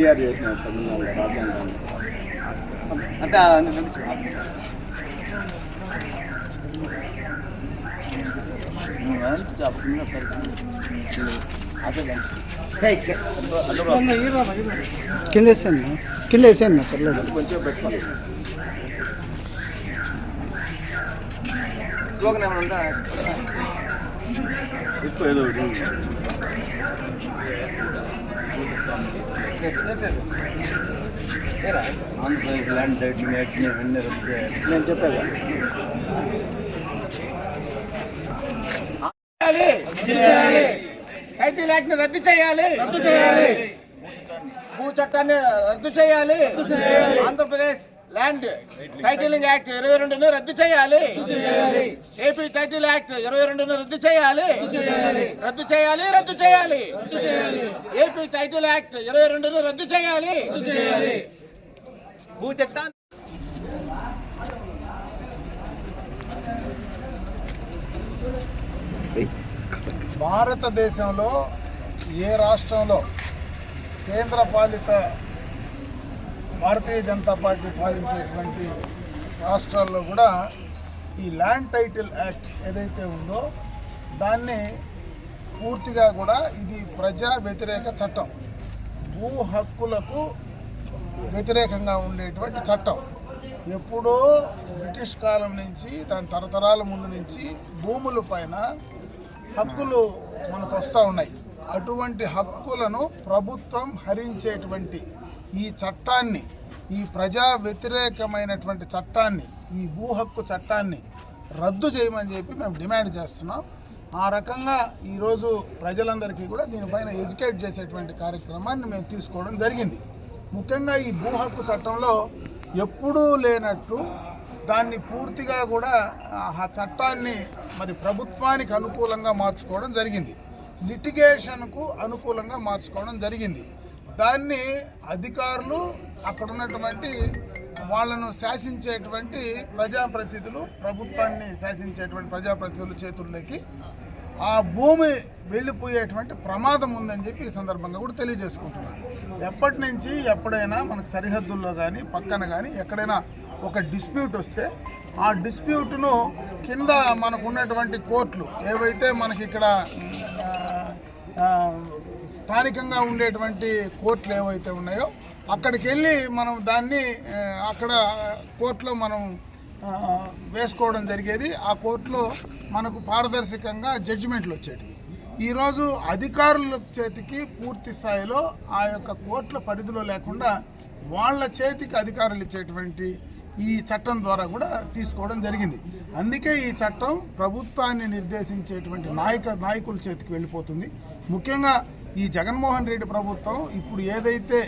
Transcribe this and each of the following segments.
Clear చేసిన తమిళనాడు రాజ్యాంగాన్ని అంటే కింద వేసాను కింద వేసాను పర్లేదు కొంచెం పెట్టుకోండి స్లోగన్ ఏమైనా ఉందా? ఏదో. ఆంధ్రప్రదేశ్ ల్యాండ్ టైటిల్ యాక్ట్ని అన్ని రద్దు చేయాలి. నేను చెప్పాను టైటిల్ యాక్ట్ని రద్దు చేయాలి. భూ చట్టాన్ని రద్దు చేయాలి. ఆంధ్రప్రదేశ్ ల్యాండ్. టైటిలింగ్ యాక్ట్ ఇరవై రెండును రద్దు చేయాలి. ఏపీ టైటిల్ యాక్ట్ ఇరవై రెండును రద్దు చేయాలి. రద్దు చేయాలి. రద్దు చేయాలి ఏపీ టైటిల్ యాక్ట్ ఇరవై రెండును రద్దు చేయాలి. భూ చట్టాన్ని భారతదేశంలో ఏ రాష్ట్రంలో కేంద్ర పాలిత భారతీయ జనతా పార్టీ పాలించేటువంటి రాష్ట్రాల్లో కూడా ఈ ల్యాండ్ టైటిల్ యాక్ట్ ఏదైతే ఉందో దాన్ని పూర్తిగా కూడా ఇది ప్రజా వ్యతిరేక చట్టం. భూ హక్కులకు వ్యతిరేకంగా ఉండేటువంటి చట్టం. ఎప్పుడో బ్రిటిష్ కాలం నుంచి దాని తరతరాల ముందు నుంచి భూముల పైన హక్కులు మనకు వస్తూ ఉన్నాయి. అటువంటి హక్కులను ప్రభుత్వం హరించేటువంటి ఈ చట్టాన్ని ఈ ప్రజా వ్యతిరేకమైనటువంటి చట్టాన్ని ఈ భూ హక్కు చట్టాన్ని రద్దు చేయమని చెప్పి మేము డిమాండ్ చేస్తున్నాం. ఆ రకంగా ఈరోజు ప్రజలందరికీ కూడా దీనిపైన ఎడ్యుకేట్ చేసేటువంటి కార్యక్రమాన్ని మేము తీసుకోవడం జరిగింది. ముఖ్యంగా ఈ భూ హక్కు చట్టంలో ఎప్పుడూ లేనట్టు దాన్ని పూర్తిగా కూడా ఆ చట్టాన్ని మరి ప్రభుత్వానికి అనుకూలంగా మార్చుకోవడం జరిగింది. లిటిగేషన్కు అనుకూలంగా మార్చుకోవడం జరిగింది. దాన్ని అధికారులు అక్కడ ఉన్నటువంటి వాళ్ళను శాసించేటువంటి ప్రజాప్రతినిధులు ప్రభుత్వాన్ని శాసించేటువంటి ప్రజాప్రతినిధుల చేతుల్లోకి ఆ భూమి వెళ్ళిపోయేటువంటి ప్రమాదం ఉందని చెప్పి ఈ సందర్భంగా కూడా తెలియజేసుకుంటున్నాను. ఎప్పటి నుంచి ఎప్పుడైనా మనకు సరిహద్దుల్లో కానీ పక్కన కానీ ఎక్కడైనా ఒక డిస్ప్యూట్ వస్తే ఆ డిస్ప్యూట్ను కింద మనకు ఉన్నటువంటి కోర్టులు ఏవైతే మనకి ఇక్కడ స్థానికంగా ఉండేటువంటి కోర్టులు ఏవైతే ఉన్నాయో అక్కడికి వెళ్ళి మనం దాన్ని అక్కడ కోర్టులో మనం వేసుకోవడం జరిగేది. ఆ కోర్టులో మనకు పారదర్శకంగా జడ్జిమెంట్లు వచ్చేటివి. ఈరోజు అధికారుల చేతికి పూర్తి స్థాయిలో ఆ యొక్క కోర్టుల పరిధిలో లేకుండా వాళ్ళ చేతికి అధికారులు ఇచ్చేటువంటి ఈ చట్టం ద్వారా కూడా తీసుకోవడం జరిగింది. అందుకే ఈ చట్టం ప్రభుత్వాన్ని నిర్దేశించేటువంటి నాయక నాయకుల చేతికి వెళ్ళిపోతుంది. ముఖ్యంగా ఈ జగన్మోహన్ రెడ్డి ప్రభుత్వం ఇప్పుడు ఏదైతే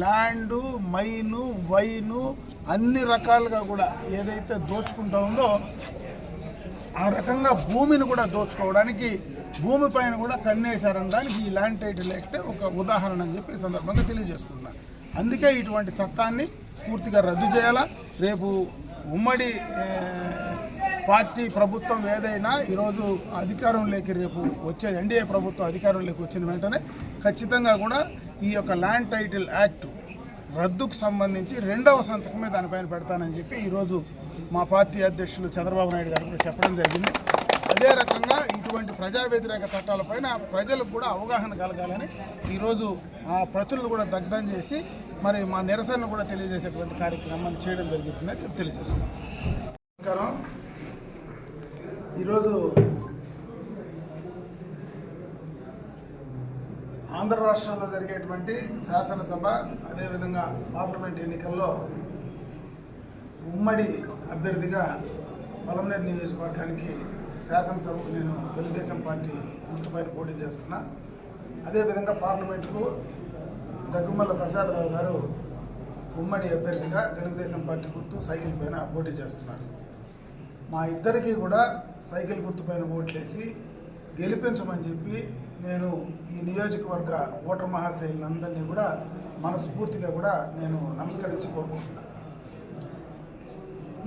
ల్యాండు మైను వైను అన్ని రకాలుగా కూడా ఏదైతే దోచుకుంటా ఉందో ఆ రకంగా భూమిని కూడా దోచుకోవడానికి భూమి పైన కూడా కన్నేశారనడానికి ఈ ల్యాండ్ టైటిల్ యాక్ట్ ఒక ఉదాహరణ అని చెప్పి సందర్భంగా తెలియజేసుకుంటున్నాను అందుకే ఇటువంటి చట్టాన్ని పూర్తిగా రద్దు చేయాలా? రేపు ఉమ్మడి పార్టీ ప్రభుత్వం ఏదైనా ఈరోజు అధికారంలోకి రేపు వచ్చే ఎన్డీఏ ప్రభుత్వం అధికారంలోకి వచ్చిన వెంటనే ఖచ్చితంగా కూడా ఈ యొక్క ల్యాండ్ టైటిల్ యాక్ట్ రద్దుకు సంబంధించి రెండవ సంతకమే దానిపైన పెడతానని చెప్పి ఈరోజు మా పార్టీ అధ్యక్షులు చంద్రబాబు నాయుడు గారు కూడా చెప్పడం జరిగింది. అదే రకంగా ఇటువంటి ప్రజా వ్యతిరేక చట్టాలపైన ప్రజలకు కూడా అవగాహన కలగాలని ఈరోజు ఆ ప్రతులను కూడా దగ్ధం చేసి మరి మా నిరసనను కూడా తెలియజేసేటువంటి కార్యక్రమాన్ని చేయడం జరుగుతుందని తెలియజేస్తున్నాం. నమస్కారం ఈరోజు ఆంధ్ర రాష్ట్రంలో జరిగేటువంటి శాసనసభ అదేవిధంగా పార్లమెంట్ ఎన్నికల్లో ఉమ్మడి అభ్యర్థిగా పలమనేరు నియోజకవర్గానికి శాసనసభకు నేను తెలుగుదేశం పార్టీ గుర్తుపైన పోటీ చేస్తున్నా. అదేవిధంగా పార్లమెంటుకు దగ్గుమల్ల ప్రసాదరావు గారు ఉమ్మడి అభ్యర్థిగా తెలుగుదేశం పార్టీ గుర్తు సైకిల్ పైన పోటీ చేస్తున్నారు. మా ఇద్దరికీ కూడా సైకిల్ గుర్తుపైన ఓట్లేసి గెలిపించమని చెప్పి నేను ఈ నియోజకవర్గ ఓటర్ మహాశైలందరినీ కూడా మనస్ఫూర్తిగా కూడా నేను నమస్కరించి కోరుకుంటున్నాను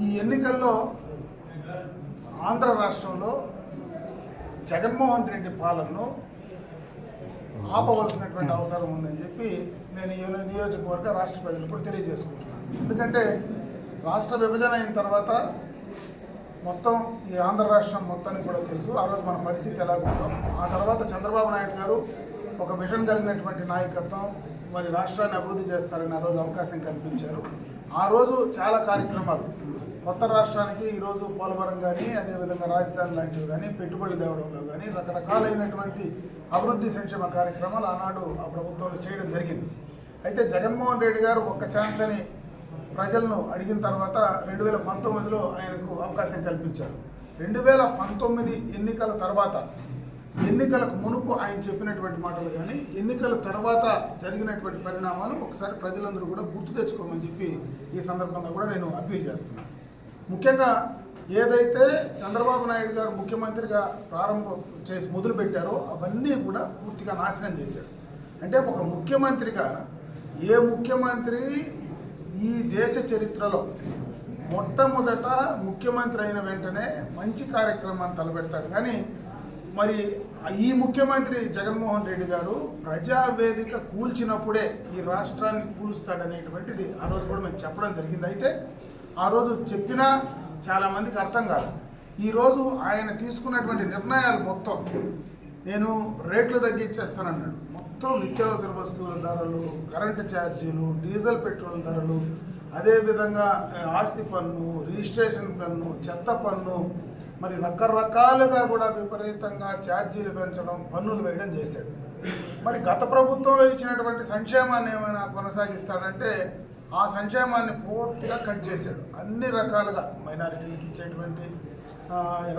ఈ ఎన్నికల్లో ఆంధ్ర రాష్ట్రంలో జగన్మోహన్ రెడ్డి పాలనను ఆపవలసినటువంటి అవసరం ఉందని చెప్పి నేను ఈ నియోజకవర్గ రాష్ట్ర ప్రజలు కూడా తెలియజేసుకుంటున్నాను. ఎందుకంటే రాష్ట్ర విభజన అయిన తర్వాత మొత్తం ఈ ఆంధ్ర రాష్ట్రం మొత్తానికి కూడా తెలుసు. ఆ రోజు మన పరిస్థితి ఎలాగుందో. ఆ తర్వాత చంద్రబాబు నాయుడు గారు ఒక మిషన్ కలిగినటువంటి నాయకత్వం మరి రాష్ట్రాన్ని అభివృద్ధి చేస్తారని ఆ రోజు అవకాశం కల్పించారు. ఆ రోజు చాలా కార్యక్రమాలు. కొత్త రాష్ట్రానికి ఈరోజు పోలవరం కానీ అదేవిధంగా రాజధాని లాంటివి కానీ పెట్టుబడి తేవడంలో కానీ రకరకాలైనటువంటి అభివృద్ధి సంక్షేమ కార్యక్రమాలు ఆనాడు ఆ ప్రభుత్వంలో చేయడం జరిగింది. అయితే జగన్మోహన్ రెడ్డి గారు ఒక్క ఛాన్స్ అని ప్రజలను అడిగిన తర్వాత రెండు వేల పంతొమ్మిదిలో ఆయనకు అవకాశం కల్పించారు. రెండు వేల పంతొమ్మిది ఎన్నికల తర్వాత ఎన్నికలకు మునుపు ఆయన చెప్పినటువంటి మాటలు కానీ ఎన్నికల తర్వాత జరిగినటువంటి పరిణామాలు ఒకసారి ప్రజలందరూ కూడా గుర్తు తెచ్చుకోమని చెప్పి ఈ సందర్భంగా కూడా నేను అప్పీల్ చేస్తున్నాను ముఖ్యంగా ఏదైతే చంద్రబాబు నాయుడు గారు ముఖ్యమంత్రిగా ప్రారంభం చేసి మొదలుపెట్టారో అవన్నీ కూడా పూర్తిగా నాశనం చేశారు. అంటే ఒక ముఖ్యమంత్రిగా ఏ ముఖ్యమంత్రి ఈ దేశ చరిత్రలో మొట్టమొదట ముఖ్యమంత్రి అయిన వెంటనే మంచి కార్యక్రమాన్ని తలపెడతాడు. కానీ మరి ఈ ముఖ్యమంత్రి జగన్మోహన్ రెడ్డి గారు ప్రజావేదిక కూల్చినప్పుడే ఈ రాష్ట్రాన్ని కూలుస్తాడనేటువంటిది ఆ రోజు కూడా మేము చెప్పడం జరిగింది. అయితే ఆ రోజు చెప్పినా చాలామందికి అర్థం కాదు ఈరోజు ఆయన తీసుకున్నటువంటి నిర్ణయాలు మొత్తం నేను రేట్లు తగ్గించేస్తానన్నాడు. మొత్తం నిత్యావసర వస్తువుల ధరలు కరెంటు ఛార్జీలు డీజిల్ పెట్రోల్ ధరలు అదేవిధంగా ఆస్తి పన్ను రిజిస్ట్రేషన్ పన్ను చెత్త పన్ను మరి రకరకాలుగా కూడా విపరీతంగా ఛార్జీలు పెంచడం పన్నులు వేయడం చేశాడు. మరి గత ప్రభుత్వంలో ఇచ్చినటువంటి సంక్షేమాన్ని ఏమైనా కొనసాగిస్తాడంటే ఆ సంక్షేమాన్ని పూర్తిగా కట్ చేశాడు. అన్ని రకాలుగా మైనారిటీలకు ఇచ్చేటువంటి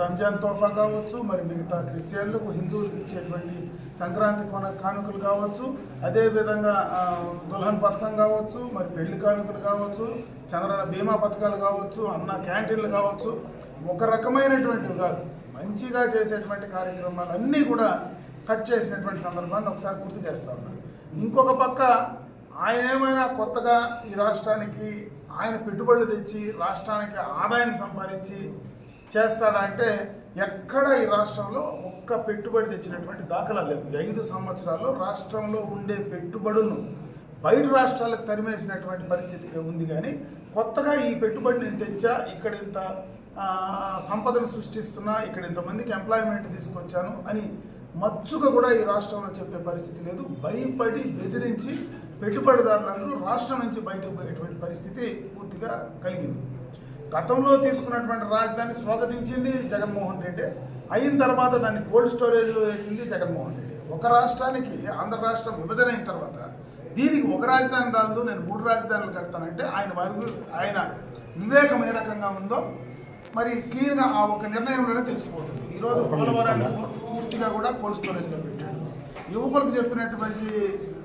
రంజాన్ తోఫా కావచ్చు మరి మిగతా క్రిస్టియన్లకు హిందువులకు ఇచ్చేటువంటి సంక్రాంతి కొన కానుకలు కావచ్చు అదేవిధంగా దుల్హన్ పథకం కావచ్చు మరి పెళ్ళి కానుకలు కావచ్చు చంద్రన బీమా పథకాలు కావచ్చు అన్న క్యాంటీన్లు కావచ్చు ఒక రకమైనటువంటివి కాదు మంచిగా చేసేటువంటి కార్యక్రమాలు అన్నీ కూడా కట్ చేసినటువంటి సందర్భాన్ని ఒకసారి గుర్తు చేస్తా ఉన్నాను ఇంకొక పక్క ఆయన ఏమైనా కొత్తగా ఈ రాష్ట్రానికి ఆయన పెట్టుబడులు తెచ్చి రాష్ట్రానికి ఆదాయం సంపాదించి చేస్తాడా అంటే ఎక్కడ ఈ రాష్ట్రంలో ఒక్క పెట్టుబడి తెచ్చినటువంటి దాఖలా లేదు ఐదు సంవత్సరాల్లో రాష్ట్రంలో ఉండే పెట్టుబడులను బయట రాష్ట్రాలకు తరిమేసినటువంటి పరిస్థితి ఉంది కానీ కొత్తగా ఈ పెట్టుబడి నేను తెచ్చా ఇక్కడ ఇంత సంపదను సృష్టిస్తున్నా ఇక్కడ ఇంతమందికి ఎంప్లాయ్మెంట్ తీసుకొచ్చాను అని మచ్చుగా కూడా ఈ రాష్ట్రంలో చెప్పే పరిస్థితి లేదు. భయపడి బెదిరించి పెట్టుబడిదారులందరూ రాష్ట్రం నుంచి బయటకు పోయేటువంటి పరిస్థితి పూర్తిగా కలిగింది. గతంలో తీసుకున్నటువంటి రాజధాని స్వాగతించింది జగన్మోహన్ రెడ్డి. అయిన తర్వాత దాన్ని కోల్డ్ స్టోరేజ్లో వేసింది జగన్మోహన్ రెడ్డి. ఒక రాష్ట్రానికి ఆంధ్ర రాష్ట్రం విభజన అయిన తర్వాత దీనికి ఒక రాజధాని దానిలో నేను మూడు రాజధానులు కడతానంటే ఆయన వైపు- ఆయన వివేకం ఏ రకంగా ఉందో మరి క్లియర్గా ఆ ఒక నిర్ణయంలోనే తెలిసిపోతుంది. ఈరోజు పోలవరాన్ని పూర్- పూర్తిగా కూడా కోల్డ్ స్టోరేజ్లో పెట్టాడు. యువకులకు చెప్పినటువంటి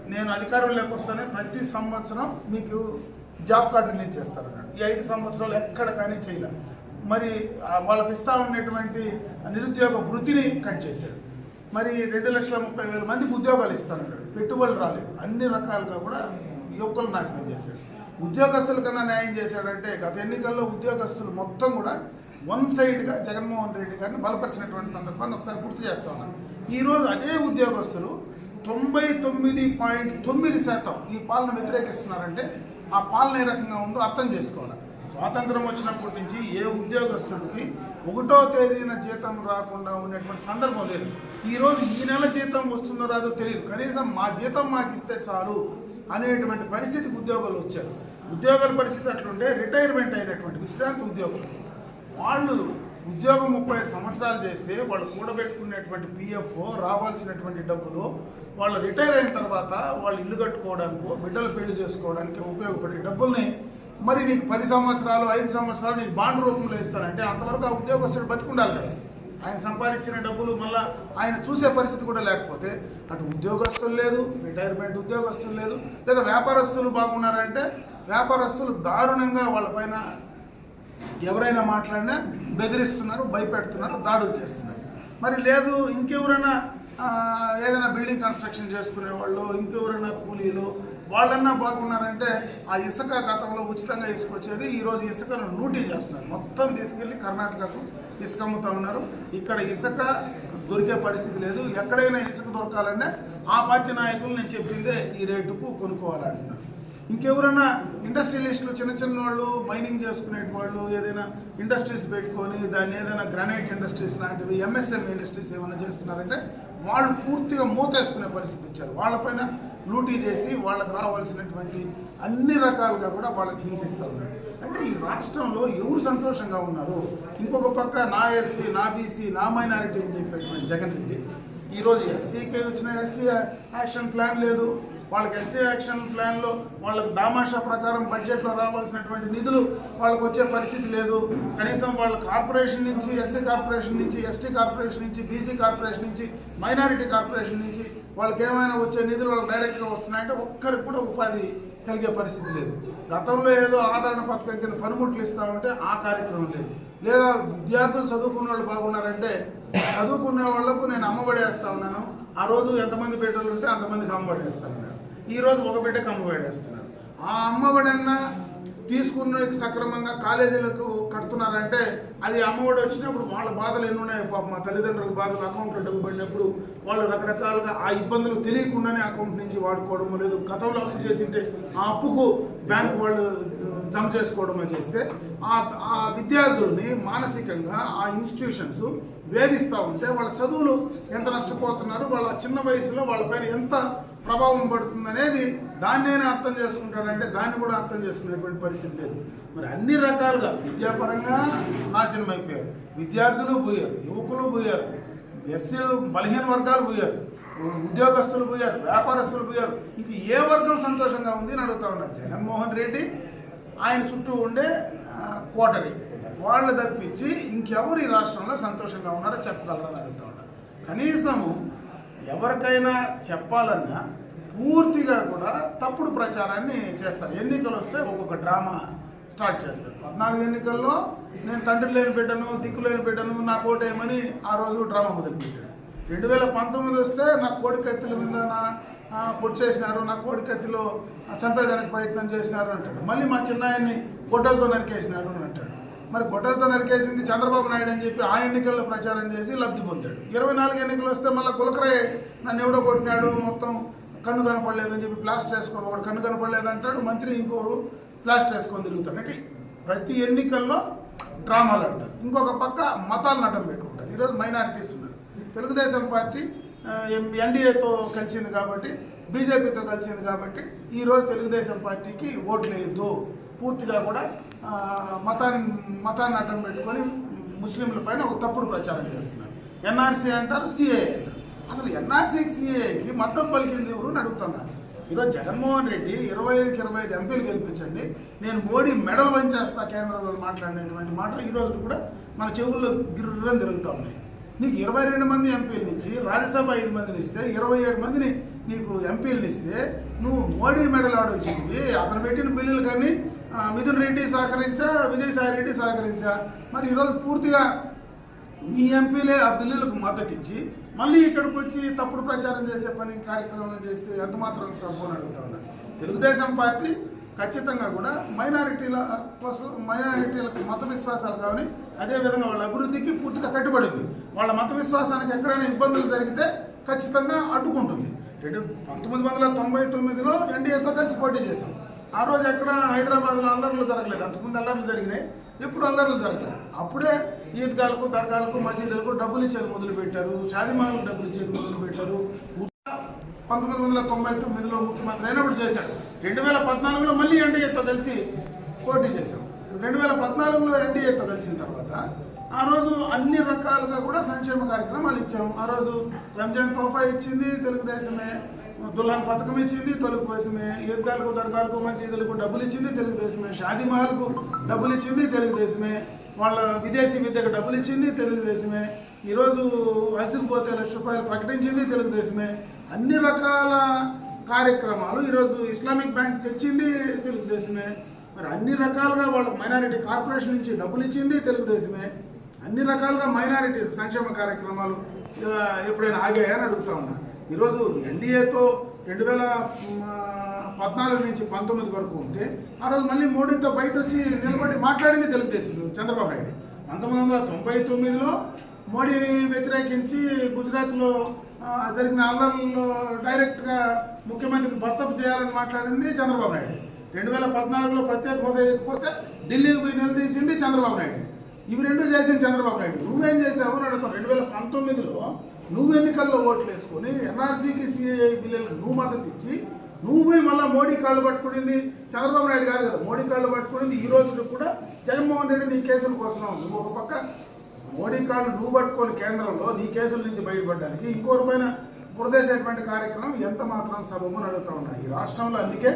నేను అధికారంలోకి వస్తానే ప్రతి సంవత్సరం మీకు జాబ్ కార్డు రిలీజ్ చేస్తారన్నాడు. ఈ ఐదు సంవత్సరాలు ఎక్కడ కానీ చేయలే. మరి వాళ్ళకి ఇస్తా ఉన్నటువంటి నిరుద్యోగ వృత్తిని కట్ చేశాడు. మరి రెండు లక్షల ముప్పై వేల మందికి ఉద్యోగాలు ఇస్తానన్నాడు. పెట్టుబడులు రాలేదు. అన్ని రకాలుగా కూడా యువకులు నాశనం చేశాడు. ఉద్యోగస్తుల కన్నా న్యాయం చేశాడంటే గత ఎన్నికల్లో ఉద్యోగస్తులు మొత్తం కూడా వన్ సైడ్గా జగన్మోహన్ రెడ్డి గారిని బలపరిచినటువంటి సందర్భాన్ని ఒకసారి గుర్తు చేస్తా ఉన్నాను ఈరోజు అదే ఉద్యోగస్తులు తొంభై తొమ్మిది పాయింట్ తొమ్మిది శాతం ఈ పాలన వ్యతిరేకిస్తున్నారంటే ఆ పాలన ఏ రకంగా ఉందో అర్థం చేసుకోవాలి. స్వాతంత్రం వచ్చినప్పటి నుంచి ఏ ఉద్యోగస్తుడికి ఒకటో తేదీన జీతం రాకుండా ఉండేటువంటి సందర్భం లేదు. ఈరోజు ఈ నెల జీతం వస్తుందో రాదో తెలియదు. కనీసం మా జీతం మాకు ఇస్తే చాలు అనేటువంటి పరిస్థితికి ఉద్యోగాలు వచ్చారు. ఉద్యోగాల పరిస్థితి అట్లుంటే రిటైర్మెంట్ అయినటువంటి విశ్రాంతి ఉద్యోగులు. వాళ్ళు ఉద్యోగం ముప్పై ఐదు సంవత్సరాలు చేస్తే వాళ్ళు కూడబెట్టుకునేటువంటి పిఎఫ్ రావాల్సినటువంటి డబ్బులు వాళ్ళు రిటైర్ అయిన తర్వాత వాళ్ళు ఇల్లు కట్టుకోవడానికో బిడ్డలు పెళ్ళి చేసుకోవడానికి ఉపయోగపడే డబ్బుల్ని మరి నీకు పది సంవత్సరాలు ఐదు సంవత్సరాలు నీకు బాండ్ రూపంలో ఇస్తారంటే అంతవరకు ఆ ఉద్యోగస్తుడు బతికుండాలి కదా. ఆయన సంపాదించిన డబ్బులు మళ్ళా ఆయన చూసే పరిస్థితి కూడా లేకపోతే అటు ఉద్యోగస్తులు లేదు రిటైర్మెంట్ ఉద్యోగస్తులు లేదు లేదా వ్యాపారస్తులు బాగున్నారంటే వ్యాపారస్తులు దారుణంగా వాళ్ళపైన ఎవరైనా మాట్లాడినా బెదిరిస్తున్నారు భయపెడుతున్నారు దాడులు చేస్తున్నారు. మరి లేదు ఇంకెవరైనా ఏదైనా బిల్డింగ్ కన్స్ట్రక్షన్ చేసుకునే వాళ్ళు ఇంకెవరైనా కూలీలు వాళ్ళన్నా బాగున్నారంటే ఆ ఇసుక గతంలో ఉచితంగా ఇసుకొచ్చేది ఈరోజు ఇసుకను లూటీ చేస్తున్నారు. మొత్తం తీసుకెళ్ళి కర్ణాటకకు ఇసుక అమ్ముతా ఉన్నారు. ఇక్కడ ఇసుక దొరికే పరిస్థితి లేదు. ఎక్కడైనా ఇసుక దొరకాలంటే ఆ పార్టీ నాయకులు నేను చెప్పిందే ఈ రేటుకు కొనుక్కోవాలంటున్నారు. ఇంకెవరైనా ఇండస్ట్రియలిస్టులు చిన్న చిన్న వాళ్ళు మైనింగ్ చేసుకునే వాళ్ళు ఏదైనా ఇండస్ట్రీస్ పెట్టుకొని దాన్ని ఏదైనా గ్రానైట్ ఇండస్ట్రీస్ లాంటివి ఎంఎస్ఎం ఇండస్ట్రీస్ ఏమైనా చేస్తున్నారంటే వాళ్ళు పూర్తిగా మూతేసుకునే పరిస్థితి వచ్చారు వాళ్ళపైన లూటీ చేసి వాళ్ళకి రావాల్సినటువంటి అన్ని రకాలుగా కూడా వాళ్ళకి హింసిస్తూ ఉన్నారు. అంటే ఈ రాష్ట్రంలో ఎవరు సంతోషంగా ఉన్నారు ఇంకొక పక్క నా ఎస్సీ నా బీసీ నా మైనారిటీ అని చెప్పేటువంటి జగన్ రెడ్డి ఈరోజు ఎస్సీకే వచ్చిన ఎస్సీ యాక్షన్ ప్లాన్ లేదు. వాళ్ళకి ఎస్సీ యాక్షన్ ప్లాన్లో వాళ్ళకి దామాషా ప్రకారం బడ్జెట్లో రావాల్సినటువంటి నిధులు వాళ్ళకి వచ్చే పరిస్థితి లేదు. కనీసం వాళ్ళ కార్పొరేషన్ నుంచి ఎస్సీ కార్పొరేషన్ నుంచి ఎస్టీ కార్పొరేషన్ నుంచి బీసీ కార్పొరేషన్ నుంచి మైనారిటీ కార్పొరేషన్ నుంచి వాళ్ళకి ఏమైనా వచ్చే నిధులు వాళ్ళకి డైరెక్ట్గా వస్తున్నాయంటే ఒక్కరికి కూడా ఉపాధి కలిగే పరిస్థితి లేదు. గతంలో ఏదో ఆదరణ పథకం కింద పనిముట్లు ఇస్తామంటే ఆ కార్యక్రమం లేదు. లేదా విద్యార్థులు చదువుకున్న వాళ్ళు బాగున్నారంటే చదువుకునే వాళ్ళకు నేను అమ్మబడేస్తా ఉన్నాను. ఆ రోజు ఎంతమంది బిడ్డలు ఉంటే అంతమందికి అమ్మబడేస్తాను ఈరోజు ఈ రోజు ఒక బిడ్డకి అమ్మఒడి వేస్తున్నారు ఆ అమ్మఒడన్నా తీసుకున్న సక్రమంగా కాలేజీలకు కడుతున్నారంటే అది అమ్మఒడి వచ్చినప్పుడు వాళ్ళ బాధలు ఎన్ని ఉన్నాయి పాప మా తల్లిదండ్రుల బాధలు అకౌంట్లో డబ్బు పడినప్పుడు వాళ్ళు రకరకాలుగా ఆ ఇబ్బందులు తెలియకుండానే అకౌంట్ నుంచి వాడుకోవడం లేదు గతంలో అప్పు చేసింటే ఆ అప్పుకు బ్యాంక్ వాళ్ళు జమ చేసుకోవడమో చేస్తే ఆ ఆ విద్యార్థుల్ని మానసికంగా ఆ ఇన్స్టిట్యూషన్స్ వేధిస్తూ ఉంటే వాళ్ళ చదువులు ఎంత నష్టపోతున్నారు వాళ్ళ చిన్న వయసులో వాళ్ళపైన ఎంత ప్రభావం పడుతుంది అనేది దాన్నేనే అర్థం చేసుకుంటాడంటే దాన్ని కూడా అర్థం చేసుకునేటువంటి పరిస్థితి లేదు. మరి అన్ని రకాలుగా విద్యాపరంగా నాశనం అయిపోయారు విద్యార్థులు పోయారు యువకులు పోయారు ఎస్సీలు బలహీన వర్గాలు పోయారు ఉద్యోగస్తులు పోయారు వ్యాపారస్తులు పోయారు. ఇంక ఏ వర్గం సంతోషంగా ఉంది అని అడుగుతా ఉన్నారు జగన్మోహన్ రెడ్డి ఆయన చుట్టూ ఉండే కోటరీ. వాళ్ళు తప్పించి ఇంకెవరు ఈ రాష్ట్రంలో సంతోషంగా ఉన్నారో చెప్పగలరని అడుగుతా ఉన్నారు కనీసము ఎవరికైనా చెప్పాలన్నా పూర్తిగా కూడా తప్పుడు ప్రచారాన్ని చేస్తారు. ఎన్నికలు వస్తే ఒక్కొక్క డ్రామా స్టార్ట్ చేస్తారు. పద్నాలుగు ఎన్నికల్లో నేను తండ్రి లేని బిడ్డను దిక్కు లేని బిడ్డను నా కోటేయమని ఆ రోజు డ్రామా మొదలుపెట్టాడు రెండు వేల పంతొమ్మిది వస్తే నా కోడికత్తుల మీద నా పొడి చేసినారు నా కోడికత్తిలో చంపేదానికి ప్రయత్నం చేసినారు అంటాడు. మళ్ళీ మా చిన్నాయన్ని గొడ్డలతో నరికేసినారు అంటాడు. మరి గొడ్డలతో నరికేసింది చంద్రబాబు నాయుడు అని చెప్పి ఆ ఎన్నికల్లో ప్రచారం చేసి లబ్ధి పొందాడు. ఇరవై నాలుగు ఎన్నికలు వస్తే మళ్ళీ కులకరాయ్ నన్ను ఎవడో కొట్టినాడు మొత్తం కన్ను కనపడలేదని చెప్పి ప్లాస్టర్ వేసుకొని ఒకడు కన్ను కనపడలేదు అంటాడు మంత్రి ఇంకోరు ప్లాస్టర్ వేసుకొని తిరుగుతాడు. అంటే ప్రతి ఎన్నికల్లో డ్రామాలు ఆడతారు. ఇంకొక పక్క మతాలను అడ్డం పెట్టుకుంటారు. ఈరోజు మైనారిటీస్ ఉన్నారు. తెలుగుదేశం పార్టీ ఎన్డీఏతో కలిసింది కాబట్టి బీజేపీతో కలిసింది కాబట్టి ఈరోజు తెలుగుదేశం పార్టీకి ఓట్లేదు పూర్తిగా కూడా మతాన్ని మతాన్ని అడ్డం పెట్టుకొని ముస్లింల పైన ఒక తప్పుడు ప్రచారం చేస్తున్నారు. ఎన్ఆర్సీ అంటారు సిఏ అంటారు. అసలు ఎన్ఆర్సీకి సిఏకి మతం పలికింది ఎవరు అడుగుతున్నారు ఈరోజు జగన్మోహన్ రెడ్డి ఇరవై ఐదుకి ఇరవై ఐదు ఎంపీలు గెలిపించండి. నేను మోడీ మెడల్ వంచేస్తా కేంద్రంలో మాట్లాడినటువంటి మాటలు ఈ రోజు కూడా మన చెవుల్లో గిర్రం తిరుగుతూ ఉన్నాయి. నీకు ఇరవై రెండు మంది ఎంపీలు ఇచ్చి రాజ్యసభ ఐదు మందిని ఇస్తే ఇరవై ఏడు మందిని నీకు ఎంపీలను ఇస్తే నువ్వు మోడీ మెడల్ ఆడొచ్చింది అతను పెట్టిన బిల్లులు కానీ మిథున్ రెడ్డి సహకరించా విజయసాయి రెడ్డి సహకరించా. మరి ఈరోజు పూర్తిగా మీ ఎంపీలే ఆ బిల్లులకు మద్దతు ఇచ్చి మళ్ళీ ఇక్కడికి వచ్చి తప్పుడు ప్రచారం చేసే పని కార్యక్రమం చేస్తే ఎంత మాత్రం సబ్బు అడుగుతా ఉన్నా. తెలుగుదేశం పార్టీ ఖచ్చితంగా కూడా మైనారిటీల కోసం మైనారిటీలకు మత విశ్వాసాలు కానీ అదేవిధంగా వాళ్ళ అభివృద్ధికి పూర్తిగా కట్టుబడింది. వాళ్ళ మత విశ్వాసానికి ఎక్కడైనా ఇబ్బందులు జరిగితే ఖచ్చితంగా అడ్డుకుంటుంది. రెండు పంతొమ్మిది వందల తొంభై తొమ్మిదిలో ఎన్డీఏతో కలిసి పోటీ చేశాం. ఆ రోజు ఎక్కడ హైదరాబాద్లో అల్లర్లు జరగలేదు. అంతకుముందు అల్లర్లు జరిగినాయి ఎప్పుడు అల్లర్లు జరగలేదు. అప్పుడే ఈద్గాలకు దర్గాలకు మసీదులకు డబ్బులు ఇచ్చేది మొదలు పెట్టారు షాదిమాలకు డబ్బులు ఇచ్చేది మొదలు పెట్టారు పంతొమ్మిది వందల తొంభై తొమ్మిదిలో ముఖ్యమంత్రి అయినప్పుడు చేశాడు రెండు వేల పద్నాలుగులో మళ్ళీ ఎన్డీఏతో కలిసి పోటీ చేశాం రెండు వేల పద్నాలుగులో ఎన్డీఏతో కలిసిన తర్వాత ఆ రోజు అన్ని రకాలుగా కూడా సంక్షేమ కార్యక్రమాలు ఇచ్చాం ఆ రోజు రంజాన్ తోఫా ఇచ్చింది తెలుగుదేశమే. దుల్హన్ పథకం ఇచ్చింది తెలుగుదేశమే ఈద్గాలకు దర్గాలకు మసీదులకు డబ్బులు ఇచ్చింది తెలుగుదేశమే షాదీ మహల్కు డబ్బులు ఇచ్చింది తెలుగుదేశమే వాళ్ళ విదేశీ విద్యకు డబ్బులు ఇచ్చింది తెలుగుదేశమే ఈరోజు హసికు పోతే లక్ష రూపాయలు ప్రకటించింది తెలుగుదేశమే అన్ని రకాల కార్యక్రమాలు ఈరోజు ఇస్లామిక్ బ్యాంక్ తెచ్చింది తెలుగుదేశమే మరి అన్ని రకాలుగా వాళ్ళ మైనారిటీ కార్పొరేషన్ నుంచి డబ్బులు ఇచ్చింది తెలుగుదేశమే అన్ని రకాలుగా మైనారిటీ సంక్షేమ కార్యక్రమాలు ఎప్పుడైనా ఆగాయని అడుగుతా ఉన్నా. ఈరోజు ఎన్డీఏతో రెండు వేల పద్నాలుగు నుంచి పంతొమ్మిది వరకు ఉంటే ఆ రోజు మళ్ళీ మోడీతో బయట వచ్చి నిలబడి మాట్లాడింది తెలుగుదేశం చంద్రబాబు నాయుడు. పంతొమ్మిది వందల తొంభై తొమ్మిదిలో మోడీని వ్యతిరేకించి గుజరాత్లో జరిగిన అల్లర్లలో డైరెక్ట్గా ముఖ్యమంత్రిని భర్తపు చేయాలని మాట్లాడింది చంద్రబాబు నాయుడు. రెండు వేల పద్నాలుగులో ప్రత్యేక హోదా ఇవ్వకపోతే ఢిల్లీకి పోయి నిలదీసింది చంద్రబాబు నాయుడు. ఇవి రెండు చేసింది చంద్రబాబు నాయుడు. నువ్వేం చేసావు అని అడుగుతాం రెండు వేల నువ్వు ఎన్నికల్లో ఓట్లు వేసుకొని ఎన్ఆర్సీకి సిఐఐ బిల్లులకు నువ్వు మద్దతు ఇచ్చి నువ్వు పోయి మళ్ళీ మోడీ కాళ్ళు పట్టుకునింది చంద్రబాబు నాయుడు కాదు కదా మోడీ కాళ్ళు పట్టుకునింది ఈ రోజు కూడా జగన్మోహన్ రెడ్డి నీ కేసుల కోసం నువ్వు ఒక పక్క మోడీ కాళ్ళు నువ్వు పట్టుకొని కేంద్రంలో నీ కేసుల నుంచి బయటపడడానికి ఇంకోరి పైన బురదేసేటువంటి కార్యక్రమం ఎంత మాత్రం సభము అడుగుతా ఉన్నాయి ఈ రాష్ట్రంలో అందుకే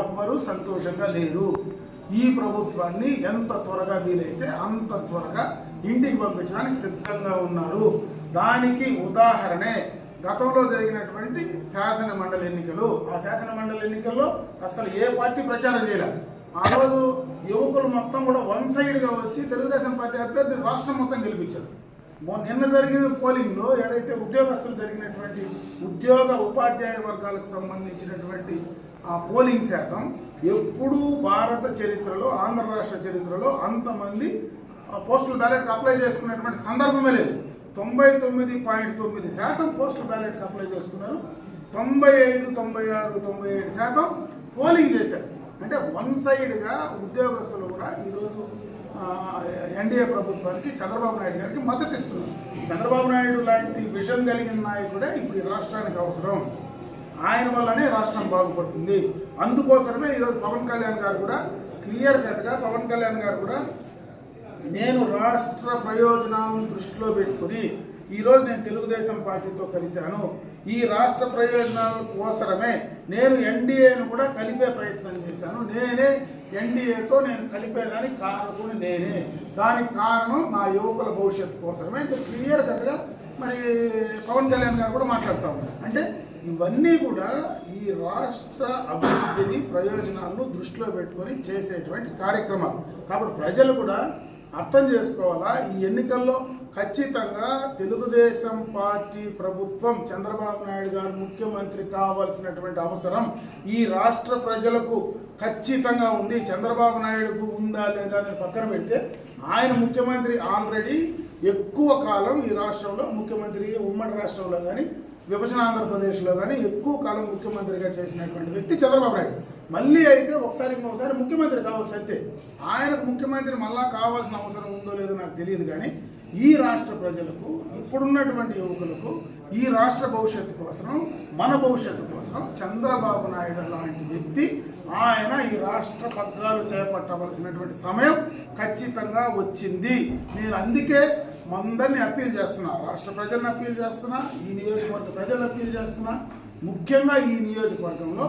ఎవ్వరూ సంతోషంగా లేరు. ఈ ప్రభుత్వాన్ని ఎంత త్వరగా వీలైతే అంత త్వరగా ఇంటికి పంపించడానికి సిద్ధంగా ఉన్నారు. దానికి ఉదాహరణే గతంలో జరిగినటువంటి శాసన మండలి ఎన్నికలు. ఆ శాసన మండలి ఎన్నికల్లో అసలు ఏ పార్టీ ప్రచారం చేయలేదు ఆ రోజు యువకులు మొత్తం కూడా వన్ సైడ్గా వచ్చి తెలుగుదేశం పార్టీ అభ్యర్థి రాష్ట్రం మొత్తం గెలిపించారు. మొన్న నిన్న జరిగిన పోలింగ్లో ఏదైతే ఉద్యోగస్తులు జరిగినటువంటి ఉద్యోగ ఉపాధ్యాయ వర్గాలకు సంబంధించినటువంటి ఆ పోలింగ్ శాతం ఎప్పుడూ భారత చరిత్రలో ఆంధ్ర రాష్ట్ర చరిత్రలో అంతమంది ఆ పోస్టల్ బ్యాలెట్కి అప్లై చేసుకునేటువంటి సందర్భమే లేదు. తొంభై తొమ్మిది పాయింట్ తొమ్మిది శాతం పోస్టల్ బ్యాలెట్కి అప్లై చేస్తున్నారు. తొంభై ఐదు తొంభై ఆరు తొంభై ఏడు శాతం పోలింగ్ చేశారు. అంటే వన్ సైడ్గా ఉద్యోగస్తులు కూడా ఈరోజు ఎన్డీఏ ప్రభుత్వానికి చంద్రబాబు నాయుడు గారికి మద్దతు ఇస్తున్నారు. చంద్రబాబు నాయుడు లాంటి విషయం కలిగిన నాయకుడే ఇప్పుడు ఈ రాష్ట్రానికి అవసరం. ఆయన వల్లనే రాష్ట్రం బాగుపడుతుంది. అందుకోసమే ఈరోజు పవన్ కళ్యాణ్ గారు కూడా క్లియర్ కట్గా పవన్ కళ్యాణ్ గారు కూడా నేను రాష్ట్ర ప్రయోజనాలను దృష్టిలో పెట్టుకుని ఈరోజు నేను తెలుగుదేశం పార్టీతో కలిశాను. ఈ రాష్ట్ర ప్రయోజనాల కోసరమే నేను ఎన్డీఏను కూడా కలిపే ప్రయత్నం చేశాను. నేనే ఎన్డీఏతో నేను కలిపేదానికి కారణం నేనే. దానికి కారణం నా యువకుల భవిష్యత్తు కోసరమే. ఇంకా క్లియర్ కట్గా మరి పవన్ కళ్యాణ్ గారు కూడా మాట్లాడుతూ ఉన్నారు. అంటే ఇవన్నీ కూడా ఈ రాష్ట్ర అభివృద్ధిని ప్రయోజనాలను దృష్టిలో పెట్టుకొని చేసేటువంటి కార్యక్రమాలు. కాబట్టి ప్రజలు కూడా అర్థం చేసుకోవాలా? ఈ ఎన్నికల్లో ఖచ్చితంగా తెలుగుదేశం పార్టీ ప్రభుత్వం చంద్రబాబు నాయుడు గారు ముఖ్యమంత్రి కావాల్సినటువంటి అవసరం ఈ రాష్ట్ర ప్రజలకు ఖచ్చితంగా ఉంది. చంద్రబాబు నాయుడుకు ఉందా లేదా అనేది పక్కన పెడితే ఆయన ముఖ్యమంత్రి ఆల్రెడీ ఎక్కువ కాలం ఈ రాష్ట్రంలో ముఖ్యమంత్రి ఉమ్మడి రాష్ట్రంలో కానీ విభజన ఆంధ్రప్రదేశ్లో కానీ ఎక్కువ కాలం ముఖ్యమంత్రిగా చేసినటువంటి వ్యక్తి చంద్రబాబు నాయుడు. మళ్ళీ అయితే ఒకసారి ఇంకొకసారి ముఖ్యమంత్రి కావచ్చు అంతే. ఆయనకు ముఖ్యమంత్రి మళ్ళా కావాల్సిన అవసరం ఉందో లేదో నాకు తెలియదు కానీ ఈ రాష్ట్ర ప్రజలకు ఇప్పుడున్నటువంటి యువకులకు ఈ రాష్ట్ర భవిష్యత్తు కోసం మన భవిష్యత్తు కోసం చంద్రబాబు నాయుడు లాంటి వ్యక్తి ఆయన ఈ రాష్ట్ర పగ్గాలు చేపట్టవలసినటువంటి సమయం ఖచ్చితంగా వచ్చింది. నేను అందుకే మందరిని అప్పీల్ చేస్తున్నా. రాష్ట్ర ప్రజలను అప్పీల్ చేస్తున్నా. ఈ నియోజకవర్గ ప్రజలను అప్పీల్ చేస్తున్నా. ముఖ్యంగా ఈ నియోజకవర్గంలో